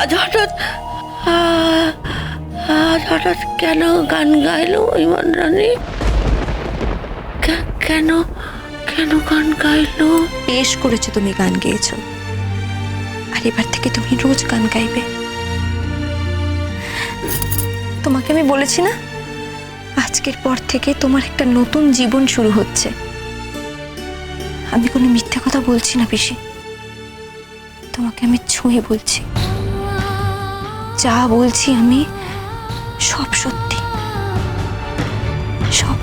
আজ হঠাৎ আজ হঠাৎ কেন গান গাইলো ইমন রানী? কেন কেন গান গাইলো? বেশ করেছ তুমি গান গেয়েছো। আর এবার থেকে তুমি রোজ গান গাইবে। তোমাকে আমি বলেছি না? আজকের পর থেকে তোমার একটা নতুন জীবন শুরু হচ্ছে। আমি কোনো মিথ্যে কথা বলছি না পিসি। তোমাকে আমি ছুঁয়ে বলছি। যা বলছি আমি সব সত্যি। সব।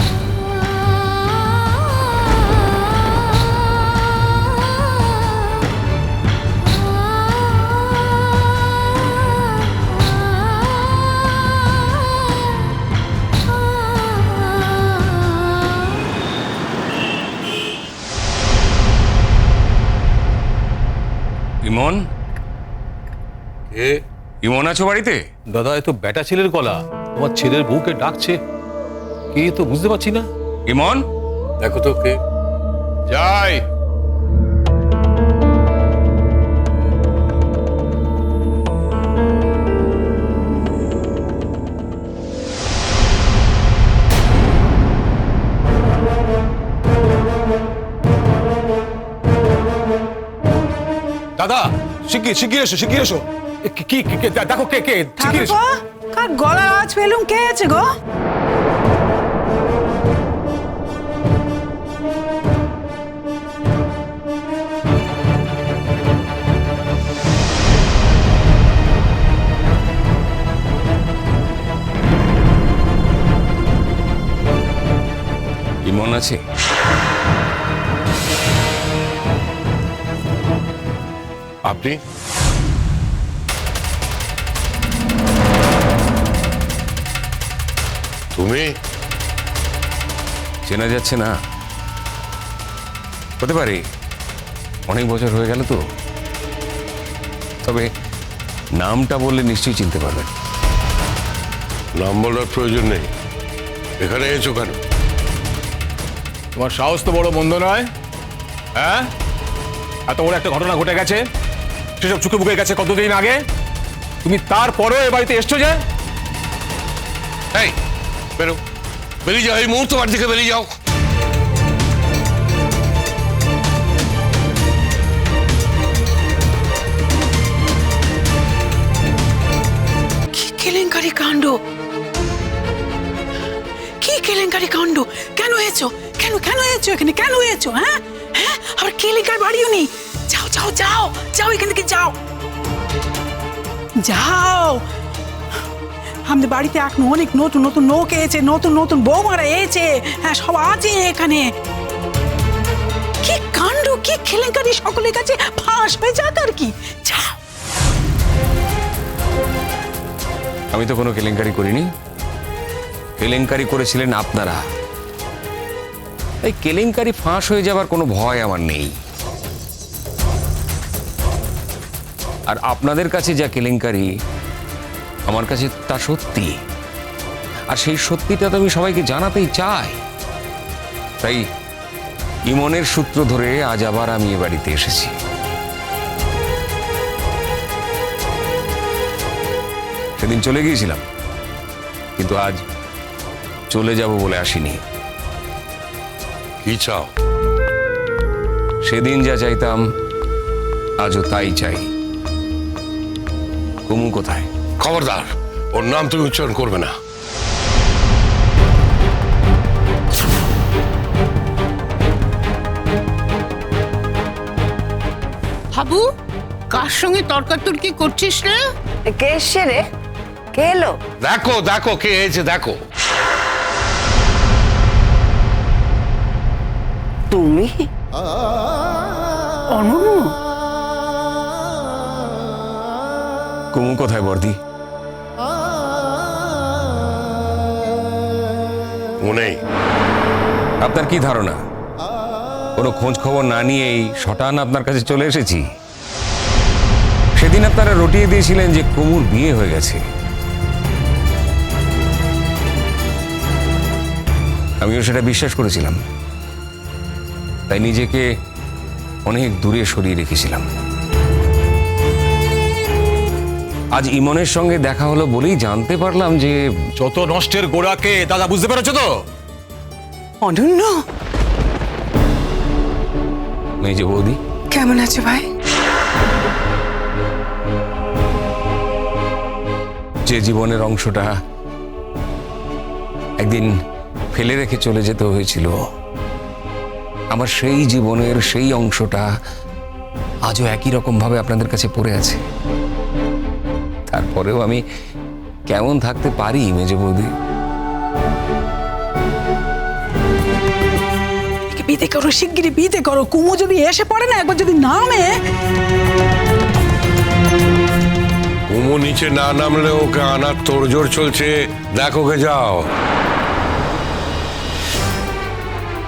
ইমন? এ ইমন আছো বাড়িতে? দাদা এ তো বেটা ছেলের গলা। তোমার ছেলের বউকে ডাকছে। কে তো বুঝতে পারছি না। ইমন? দেখো তো কে। যাই। দাদা শিগগির শিগগির এসো শিগগির এসো। কি কি দেখো কে কে শিগগির কার গলার আওয়াজ পেলুম? কে আছে গো? ইমন আছে? আপনি? তুমি? চেনা যাচ্ছে না। হতে পারে অনেক বছর হয়ে গেল তো। তবে নামটা বললে নিশ্চয়ই চিনতে পারবেন। নাম বলার প্রয়োজন নেই। এখানে এসো কেন? তোমার সাহস তো বড় মন্দ নয়। হ্যাঁ? এত বড় একটা ঘটনা ঘটে গেছে। সেসব চুকে বুকে গেছে কতদিন আগে? তুমি তারপরেও এ বাড়িতে এসছো যে? এই বেরো। বেরিয়ে যাও, এই মুহূর্তে বাড়ি থেকে বেরিয়ে যাও। কেলেঙ্কারি কাণ্ড? কি কেলেঙ্কারি কাণ্ড? কেন হয়েছো? কেন কেন হয়েছো এখানে? কেন হয়েছো হ্যাঁ? হ্যাঁ? আর কেলেঙ্কার বাড়িও নি যাও যাও যাও যাও এখান থেকে, যাও। যাও আমাদের বাড়িতে এখন অনেক নতুন নতুন লোক এসেছে, নতুন নতুন বৌমারা এসেছে। হ্যাঁ সব আছে এখানে। কি কাণ্ড, কি কেলেঙ্কারি সকলের কাছে ফাঁস হয়ে যাক আর কি? আমি তো কোনো কেলেঙ্কারি করিনি। কেলেঙ্কারি করেছিলেন আপনারা। এই কেলেঙ্কারি ফাঁস হয়ে যাবার কোনো ভয় আমার নেই। আর আপনাদের কাছে যা কেলেঙ্কারি আমার কাছে তা সত্যি। আর সেই সত্যিটা তো আমি সবাইকে জানাতেই চাই। তাই ইমনের সূত্র ধরে আজ আবার আমি এ বাড়িতে এসেছি। সেদিন চলে গিয়েছিলাম। কিন্তু আজ চলে যাব বলে আসিনি। কি চাও? সেদিন যা চাইতাম আজও তাই চাই। কুমু কোথায়? খবরদার ওর নাম তুমি উচ্চারণ করবে না। হাবু কার সঙ্গে তর্কাতর্কি করছিস রে কে এসছে রে? কে এলো? দেখো দেখো কে এসেছে দেখো। তুমি? কুমু কোথায় বর্দি? মনেই আপনার কি ধারণা? কোনো খোঁজ খবর না নিয়েই শটান আপনার কাছে চলে এসেছি? সেদিন আপনারা রটিয়ে দিয়েছিলেন যে কুমুর বিয়ে হয়ে গেছে। আমিও সেটা বিশ্বাস করেছিলাম। তাই নিজেকে অনেক দূরে সরিয়ে রেখেছিলাম। আজ ইমনের সঙ্গে দেখা হলো বলেই জানতে পারলাম যে যত নষ্টের গোড়াকে দাদা বুঝতে পেরেছ তো? অনন্য। মেজ বৌদি। কেমন আছে ভাই? যে জীবনের অংশটা একদিন ফেলে রেখে চলে যেতে হয়েছিল আমার সেই জীবনের সেই অংশটা আজও একই রকম ভাবে আপনাদের কাছে পড়ে আছে। তারপরেও আমি কেমন থাকতে পারি মেজে বৌদি? বিদে করো শিগগিরই বিদে করো। কুমু যদি এসে পড়ে না একবার যদি নামে। কুমু নিচে না নামলে ওকে আনার তোড়জোড় চলছে। দেখো ওকে যাও।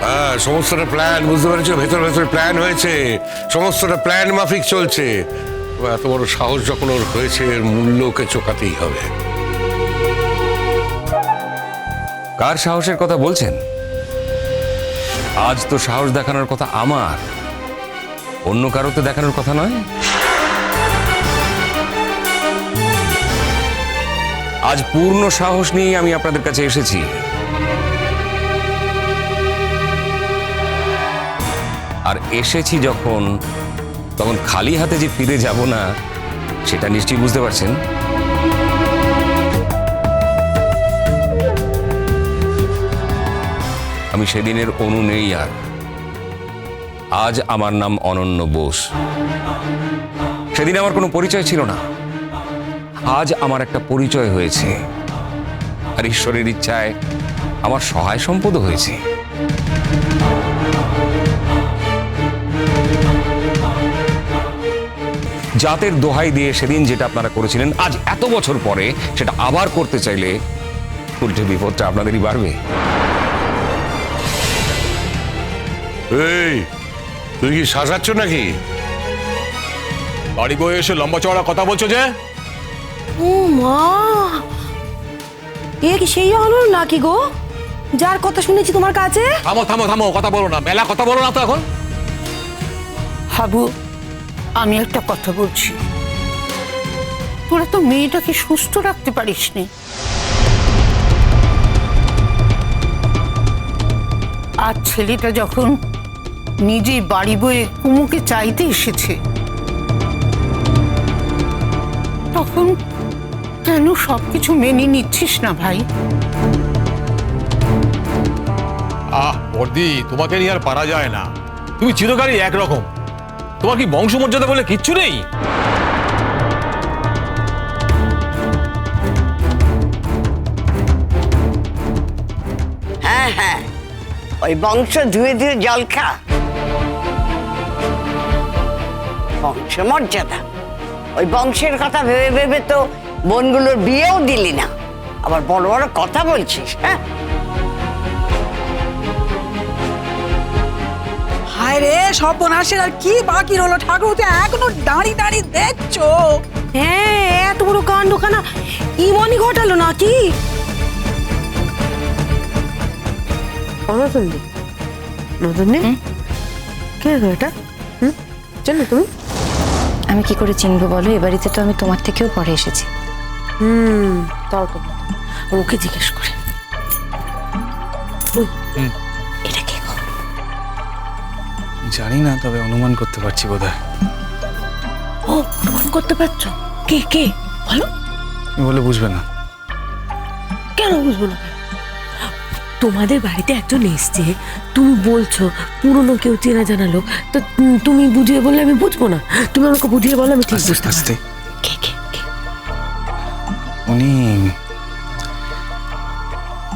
হ্যাঁ সমস্তটা প্ল্যান বুঝতে পেরেছ? ভেতর ভেতর প্ল্যান হয়েছে। সমস্তটা প্ল্যান মাফিক চলছে। এত বড় সাহস যখন ওর হয়েছে, এর মূল্য ওকে চোকাতেই হবে। কার সাহসের কথা বলছেন? আজ তো সাহস দেখানোর কথা আমার। অন্য কারও তো দেখানোর কথা নয়? আজ পূর্ণ সাহস নিয়ে আমি আপনাদের কাছে এসেছি। আর এসেছি যখন তখন খালি হাতে যে ফিরে যাব না, সেটা নিশ্চয়ই বুঝতে পারছেন? আমি সেদিনের অনু নেই আর। আজ আমার নাম অনন্য বোস। সেদিন আমার কোনো পরিচয় ছিল না। আজ আমার একটা পরিচয় হয়েছে। আর ঈশ্বরের ইচ্ছায় আমার সহায় সম্পদ হয়েছে। জাতের দোহাই দিয়ে সেদিন যেটা আপনারা করেছিলেন আজ এত বছর পরে সেটা আবার করতে চাইলে উল্টে বিপদটা আপনাদেরই বাড়বে। এই তুই কি সাজাচ্ছ নাকি? বাড়ি বয়ে এসে লম্বা চওড়া কথা বলছো যে? ও মা এ কি সেই হলো নাকি গো? যার কথা শুনেছি তোমার কাছে? থামো থামো থামো কথা বলো না মেলা কথা বলো না তো এখন। হাবু আমি একটা কথা বলছি। তোরা তো মেয়েটাকে সুস্থ রাখতে পারিসনি। আর ছেলেটা যখন নিজে বাড়ি বয়ে কুমুকে চাইতে এসেছে, তখন কেন সবকিছু মেনে নিচ্ছিস না ভাই? আহ, বর্দি, তোমাকে নিয়ে আর পারা যায় না। তুমি চিরকালই একরকম। তোমার কি বংশমর্যাদা বলে কিচ্ছু নেই? হ্যাঁ হ্যাঁ। ওই বংশ ধুয়ে ধুয়ে জল খা। বংশ মর্যাদা ওই বংশের কথা ভেবে ভেবে তো বোনগুলোর বিয়েও দিলি না। আবার বড় বড় কথা বলছিস হ্যাঁ? হায় রে সব বোনাসের আর কি বাকি রইল? ঠাকুর তো এখনও দাঁড়িয়ে দাঁড়িয়ে দেখছ? হ্যাঁ এত বড় কাণ্ডখানা ইমনই ঘটালো নাকি? নতুন? নতুন কে এটা? হুম? জানো তুমি? আমি কি করে চিনবো বলো? এ বাড়িতে তো আমি তোমার থেকেও পরে এসেছি। হুম তাও তো ওকে জিজ্ঞেস করে। জানি না তবে অনুমান করতে পারছি বোধহয়। ও অনুমান করতে পারছ? কে কে? বলো। তুমি বলে বুঝবে না। কেন বুঝব না? তোমাদের বাড়িতে একজন এসছে তুমি বলছো পুরনো কেউ চেনা জানা লোক তো তুমি বুঝিয়ে বললে আমি বুঝব না। তুমি আমাকে বুঝিয়ে বলো আমি ঠিক বুঝতে আস্তে। কে কে কে? উনি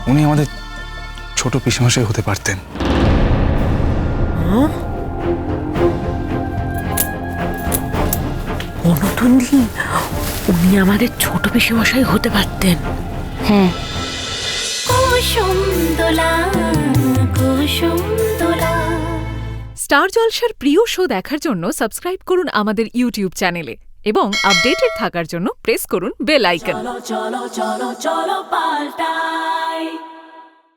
উনি আমাদের ছোট পিসমশাই হতে পারতেন। অনটন্দি উনি আমাদের ছোট পিসেমশাই হতে পারতেন। দোলা স্টার জলসার প্রিয় শো দেখার জন্য সাবস্ক্রাইব করুন আমাদের ইউটিউব চ্যানেলে এবং আপডেটেড থাকার জন্য প্রেস করুন বেল আইকন।